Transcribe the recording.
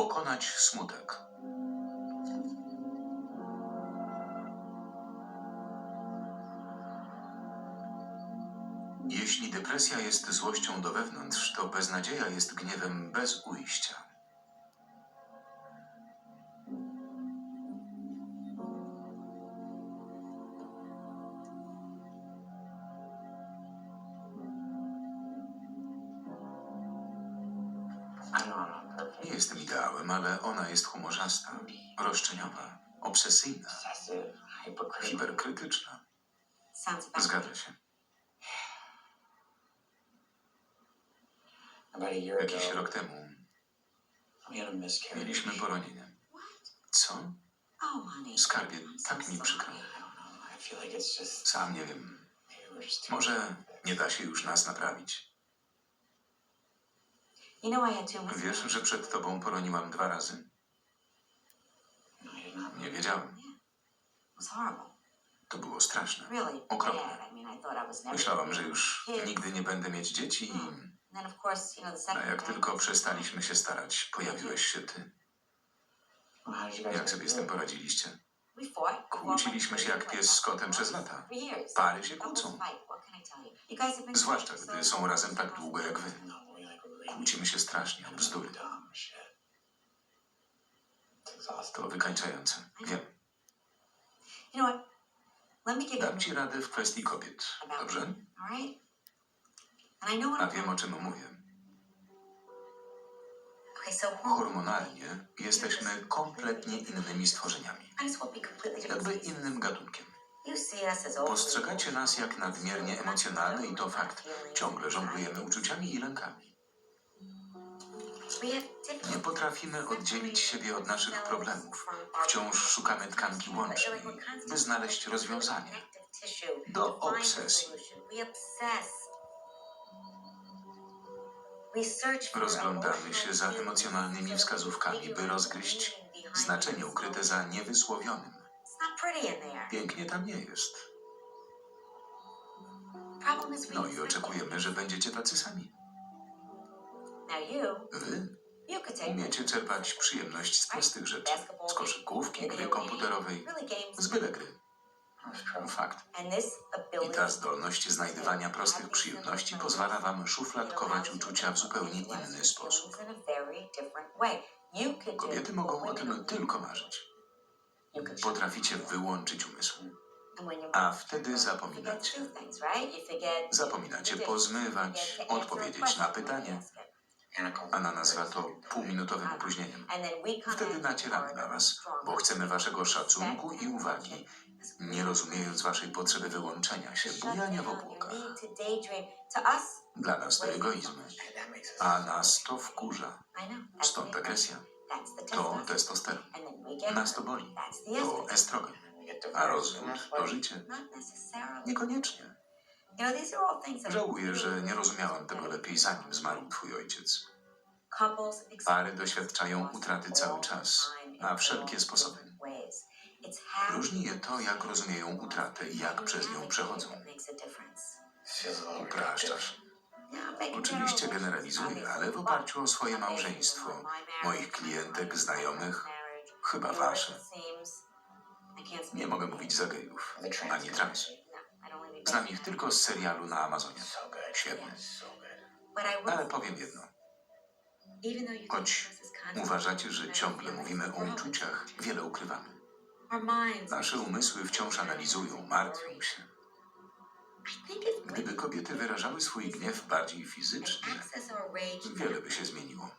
Pokonać smutek. Jeśli depresja jest złością do wewnątrz, to beznadzieja jest gniewem bez ujścia. Nie jestem ideałem, ale ona jest humorzasta, roszczeniowa, obsesyjna, hiperkrytyczna. Zgadza się. Jakiś rok temu mieliśmy poronienie. Co? Oh. Skarbie, tak mi przykro. Sam nie wiem. Może nie da się już nas naprawić. You know I had two Wiesz, że przed tobą poroniłam dwa razy? Nie wiedziałem. To było straszne. Okropne. Myślałam, że już nigdy nie będę mieć dzieci i... The A jak tylko przestaliśmy się starać, pojawiłeś się ty. Jak sobie z tym poradziliście? Kłóciliśmy się jak pies z kotem przez lata. Pary się kłócą. Zwłaszcza, gdy są razem tak długo jak wy. No, we like really Kłócimy się strasznie o bzdury. To wykańczające. Wiem. You know what? Let me give you Dam ci radę w kwestii kobiet. Dobrze? A wiem o czym mówię. Hormonalnie jesteśmy kompletnie innymi stworzeniami. Jakby innym gatunkiem. Postrzegacie nas jak nadmiernie emocjonalne i to fakt. Ciągle żonglujemy uczuciami i lękami. Nie potrafimy oddzielić siebie od naszych problemów. Wciąż szukamy tkanki łącznej, by znaleźć rozwiązanie. Do obsesji. Rozglądamy się za emocjonalnymi wskazówkami, by rozgryźć znaczenie ukryte za niewysłowionym. Pięknie tam nie jest. No i oczekujemy, że będziecie tacy sami. Now you, Wy you could take umiecie czerpać przyjemność z prostych rzeczy. Z koszykówki, gry komputerowej, really games z byle gry. True. Fakt. and this I ability ta zdolność znajdywania prostych przyjemności pozwala wam szufladkować uczucia w zupełnie inny sposób. In a very different way. You could do Kobiety mogą o tym tylko marzyć. You could Potraficie wyłączyć umysł. And when you A wtedy forget zapominacie. two things, right? You forget Zapominacie pozmywać, odpowiedzieć na pytanie. Ask it. Anna nazywa to półminutowym opóźnieniem. Wtedy nacieramy na was, bo chcemy waszego szacunku i uwagi, nie rozumiejąc waszej potrzeby wyłączenia się, bujania w obłokach. Dla nas to egoizm, a nas to wkurza. Stąd agresja. To testosteron. Nas to boli. To estrogen. A rozwód to życie. Niekoniecznie. Żałuję, że nie rozumiałam tego lepiej zanim zmarł twój ojciec. couples experience Pary doświadczają utraty cały czas, na wszelkie sposoby. ways. It's how Różni je to, jak rozumieją utratę i jak przez nią przechodzą. Upraszczasz. Oczywiście generalizuję, ale w oparciu o swoje małżeństwo, moich klientek, znajomych, chyba wasze. Nie mogę mówić za gejów, ani trans. Znam ich tylko z serialu na Amazonie. Świetny. Ale powiem jedno. Choć uważacie, że ciągle mówimy o uczuciach, wiele ukrywamy. Nasze umysły wciąż analizują, martwią się. Gdyby kobiety wyrażały swój gniew bardziej fizycznie, wiele by się zmieniło.